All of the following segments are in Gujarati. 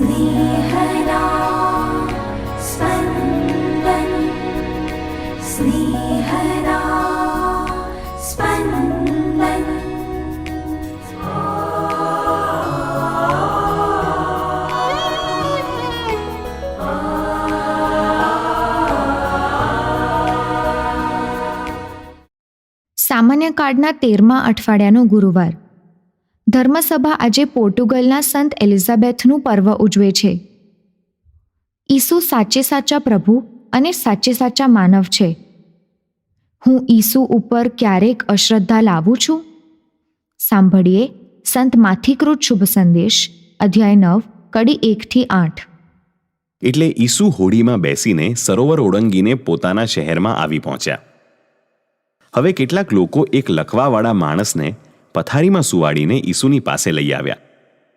സ്നേഹനാ സ്പന്ദൻ സ്നേഹനാ സ്പന്ദൻ સામાન્ય કાર્ડના તેરમા અઠવાડિયાનો ગુરુવાર ધર્મસભા આજે પોર્ટુગલના સંત એલિઝાબેથનું પર્વ ઉજવે છે. ઈસુ સાચે સાચા પ્રભુ અને સાચે સાચા માનવ છે. હું ઈસુ ઉપર ક્યારેક અશ્રદ્ધા લાવું છું? સાંભળીએ સંત માથિકૃત શુભ સંદેશ, અધ્યાય નવ, કડી એકથી આઠ. એટલે ઈસુ હોડીમાં બેસીને સરોવર ઓળંગીને પોતાના શહેરમાં આવી પહોંચ્યા. હવે કેટલાક લોકો એક લખવાવાળા માણસને પથારીમાં સુવાડીને ઈસુની પાસે લઈ આવ્યા.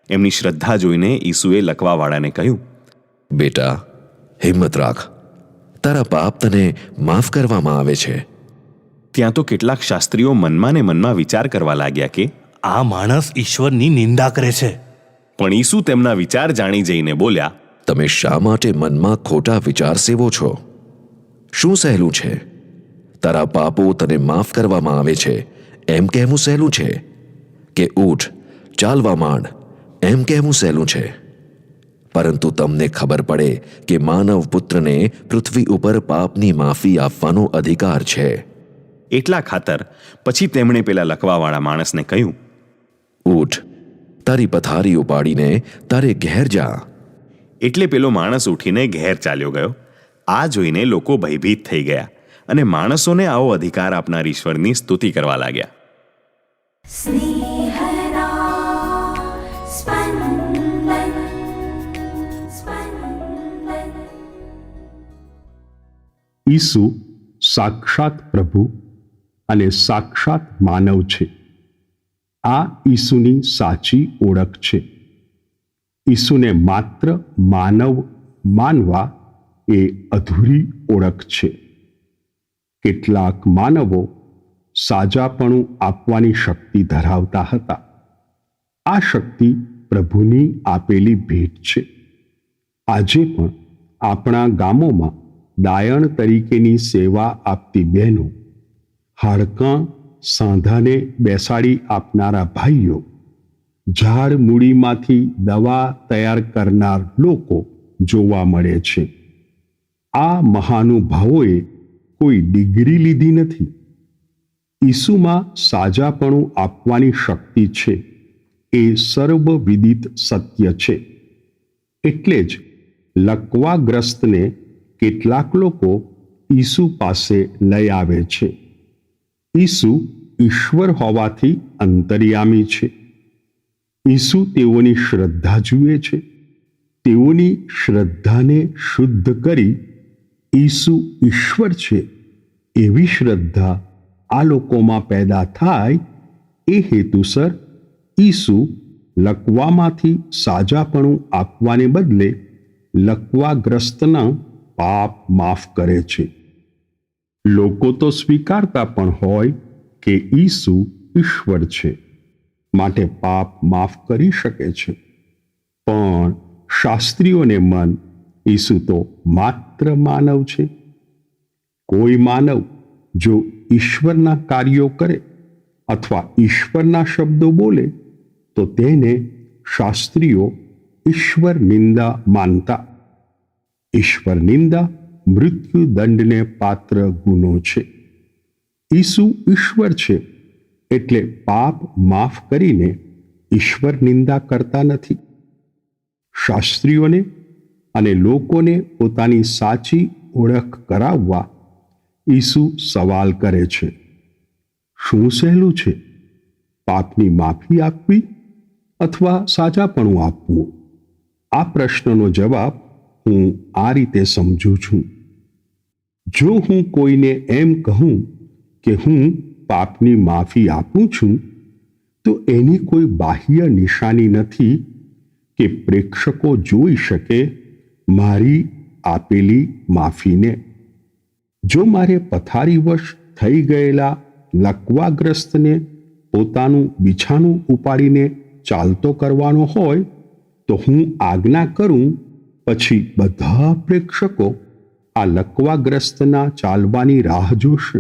એમની શ્રદ્ધા જોઈને ઈસુએ લખવાવાળાને કહ્યું બેટા હિંમત રાખ. તારા પાપ તને માફ કરવામાં આવે છે. ત્યાં તો કેટલાક શાસ્ત્રીઓ મનમાં ને મનમાં વિચાર કરવા લાગ્યા કે આ માણસ ઈશ્વરની નિંદા કરે છે. પણ ઈસુ તેમના વિચાર જાણી જઈને બોલ્યા તમે શા માટે મનમાં ખોટા વિચાર સેવો છો? શું સહેલું છે? તારા પાપો તને માફ કરવામાં આવે છે. એમ કહેવું સહેલું છે કે ઊઠ ચાલવા માંડ એમ કહેવું સહેલું છે. પરંતુ તમને ખબર પડે કે માનવ પુત્રને પૃથ્વી ઉપર પાપની માફી આપવાનો અધિકાર છે. એટલા ખાતર પછી તેમણે પેલા લખવાવાળા માણસને કહ્યું ઊઠ તારી પથારી ઉપાડીને તારે ઘેર જા. એટલે પેલો માણસ ઉઠીને ઘેર ચાલ્યો ગયો. આ જોઈને લોકો ભયભીત થઈ ગયા. અને માણસોને આવો અધિકાર આપનાર ઈશ્વરની સ્તુતિ કરવા લાગ્યા. ઈસુ સાક્ષાત પ્રભુ અને સાક્ષાત માનવ છે. આ ઈસુની સાચી ઓળખ છે. ઈસુને માત્ર માનવ માનવા એ અધૂરી ઓળખ છે. કેટલાક માનવો સાજાપણું આપવાની શક્તિ ધરાવતા હતા. આ શક્તિ પ્રભુની આપેલી ભેટ છે. આજે પણ આપણા ગામોમાં દાયણ તરીકેની સેવા આપતી બહેનો હાડકાં સાંધાને બેસાડી આપનારા ભાઈઓ, ઝાડ મૂડીમાંથી દવા તૈયાર કરનાર લોકો જોવા મળે છે. આ મહાનુભાવોએ કોઈ ડિગ્રી લીધી નથી. ઈસુમાં સાજાપણું આપવાની શક્તિ છે. એ સર્વવિદિત સત્ય છે. એટલે જ લકવાગ્રસ્તને કેટલાક લોકો ઈસુ પાસે લઈ આવે છે. ઈસુ ઈશ્વર હોવાથી અંતર્યામી છે. ઈસુ તેઓની શ્રદ્ધા જુએ છે. તેઓની શ્રદ્ધાને શુદ્ધ કરી ઈસુ ઈશ્વર છે એવી શ્રદ્ધા આ લોકોમાં પેદા થાય એ હેતુસર ઈસુ લકવામાંથી સાજાપણું આપવાને બદલે લકવાગ્રસ્તના પાપ માફ કરે છે. લોકો તો સ્વીકારતા પણ હોય કે ઈસુ ઈશ્વર છે, માટે પાપ માફ કરી શકે છે. પણ શાસ્ત્રીઓને મન ઈસુ તો માત્ર માનવ છે. કોઈ માનવ જો ઈશ્વરના કાર્યો કરે અથવા ઈશ્વરના શબ્દો બોલે, તો તેને શાસ્ત્રીઓ ઈશ્વર નિંદા માનતા. ઈશ્વર નિંદા મૃત્યુદંડને પાત્ર ગુનો છે. ઈસુ ઈશ્વર છે એટલે પાપ માફ કરીને ઈશ્વર નિંદા કરતા નથી. શાસ્ત્રીઓને અને લોકોને પોતાની સાચી ઓળખ કરાવવા ઈસુ સવાલ કરે છે. શું સહેલું છે? પાપની માફી આપવી અથવા સાચાપણું આપવું? આ પ્રશ્નનો જવાબ હું આ રીતે સમજું છું. જો હું કોઈને એમ કહું કે હું પાપની માફી આપું છું, તો એની કોઈ બાહ્ય નિશાની નથી કે પ્રેક્ષકો જોઈ શકે મારી આપેલી માફીને. જો મારે પથારીવશ થઈ ગયેલા લકવાગ્રસ્તને પોતાનું બિછાણું ઉપાડીને ચાલતો કરવાનો હોય, તો હું આજ્ઞા કરું, પછી બધા પ્રેક્ષકો આ લકવાગ્રસ્તના ચાલવાની રાહ જોશે.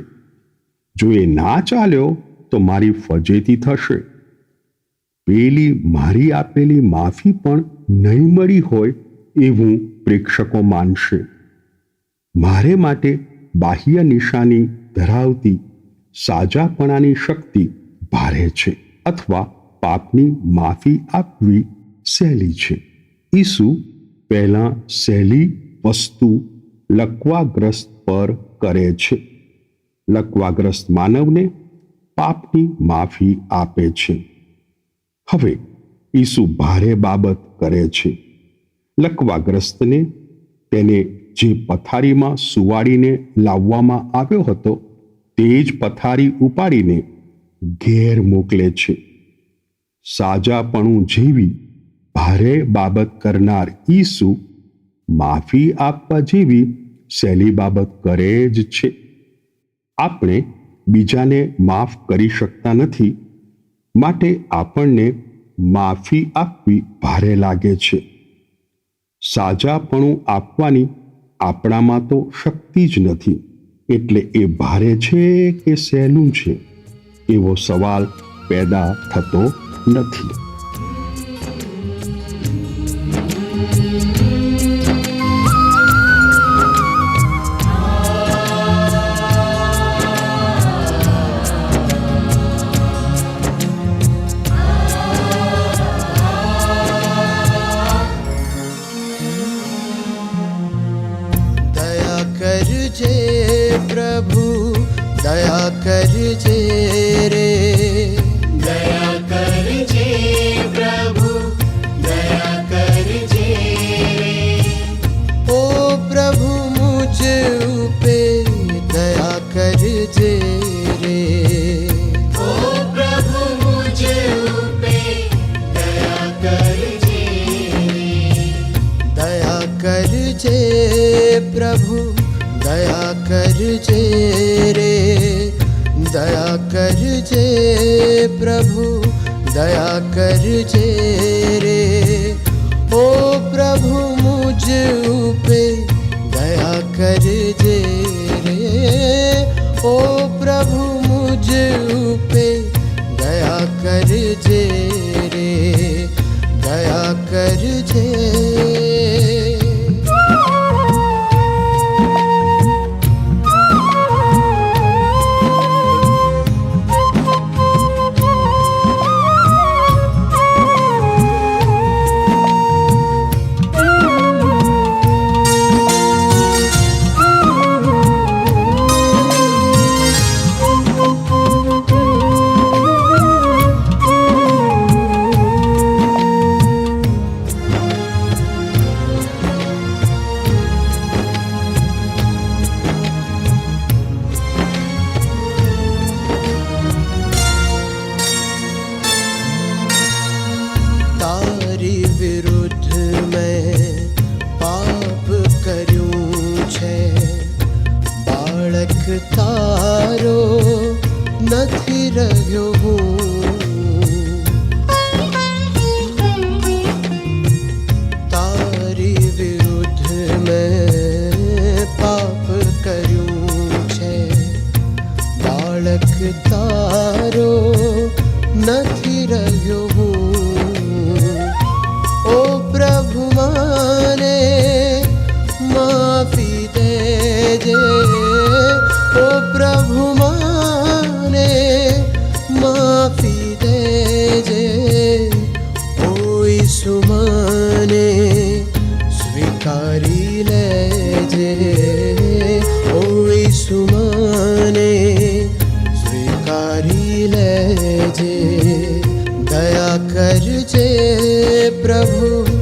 જો એ ના ચાલ્યો, તો મારી ફજેતી થશે. પેલી મારી આપેલી માફી પણ નહીં મળી હોય એવું પ્રેક્ષકો માનશે. મારે માટે બાહ્ય નિશાની ધરાવતી સાજાપણાની શક્તિ ભારે છે અથવા પાપની માફી આપવી સહેલી છે. ઈસુ પહેલાં સહેલી વસ્તુ લકવાગ્રસ્ત પર કરે છે. લકવાગ્રસ્ત માનવને પાપની માફી આપે છે. હવે ઈસુ ભારે બાબત કરે છે. લકવાગ્રસ્તને તેને જે પથારીમાં સુવાડીને લાવવામાં આવ્યો હતો, તે જ પથારી ઉપાડીને ઘેર મોકલે છે. સાજાપણું જેવી ભારે બાબત કરનાર ઈસુ માફી આપવા જેવી સહેલી બાબત કરે જ છે. આપણે બીજાને માફ કરી શકતા નથી, માટે આપણને માફી આપવી ભારે લાગે છે. સાજાપણું આપવાની આપણામાં તો શક્તિ જ નથી. એટલે એ ભારે છે કે સહેલું છે? એવો સવાલ પેદા થતો નથી. કરજે પ્રભુ દયા કરજે રે કરજે Bravo.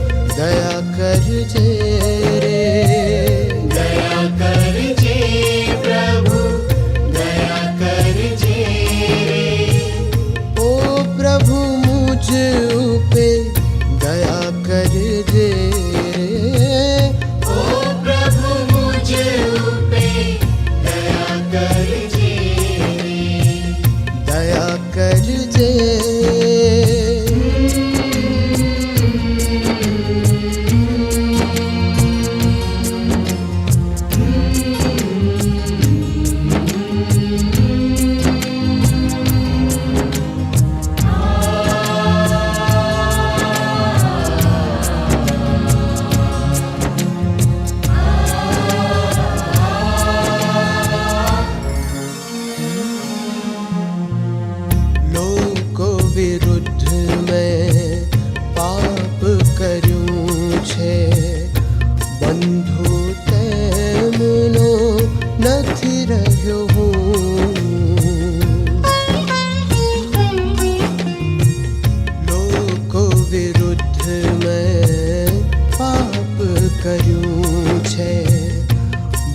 છે.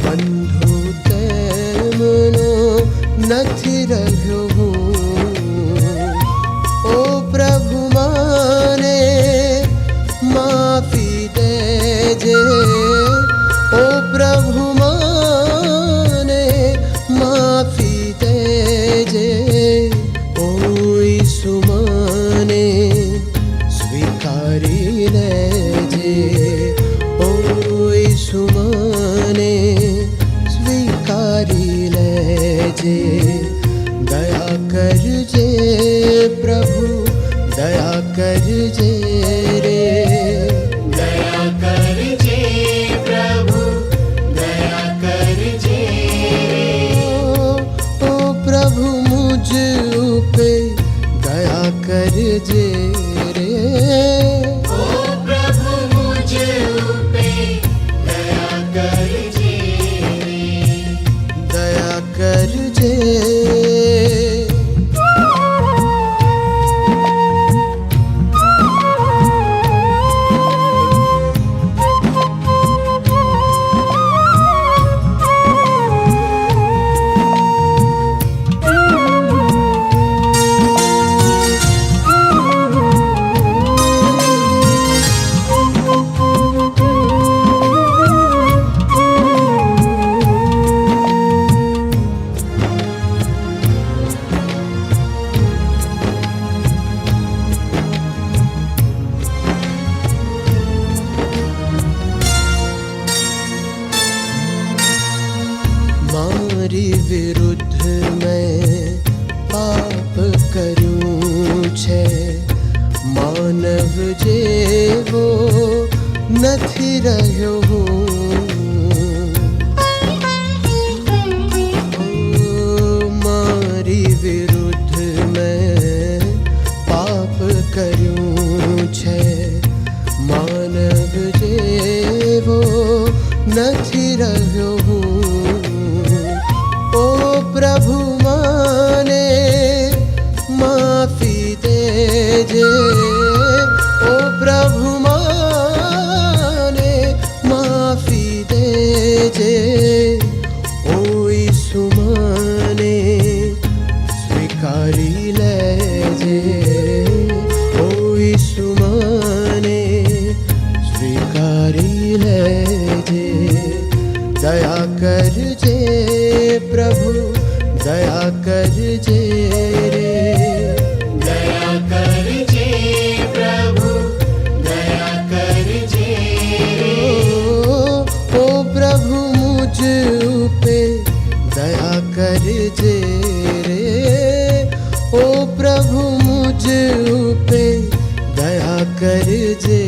બંધુ તેમનો નથી যে તારી વિરુદ્ધ મેં પાપ કર્યું છે માનવ જેવો નથી રહ્યો મારી વિરુદ્ધ મેં પાપ કર્યું છે માનવ જેવો નથી રહ્યો যে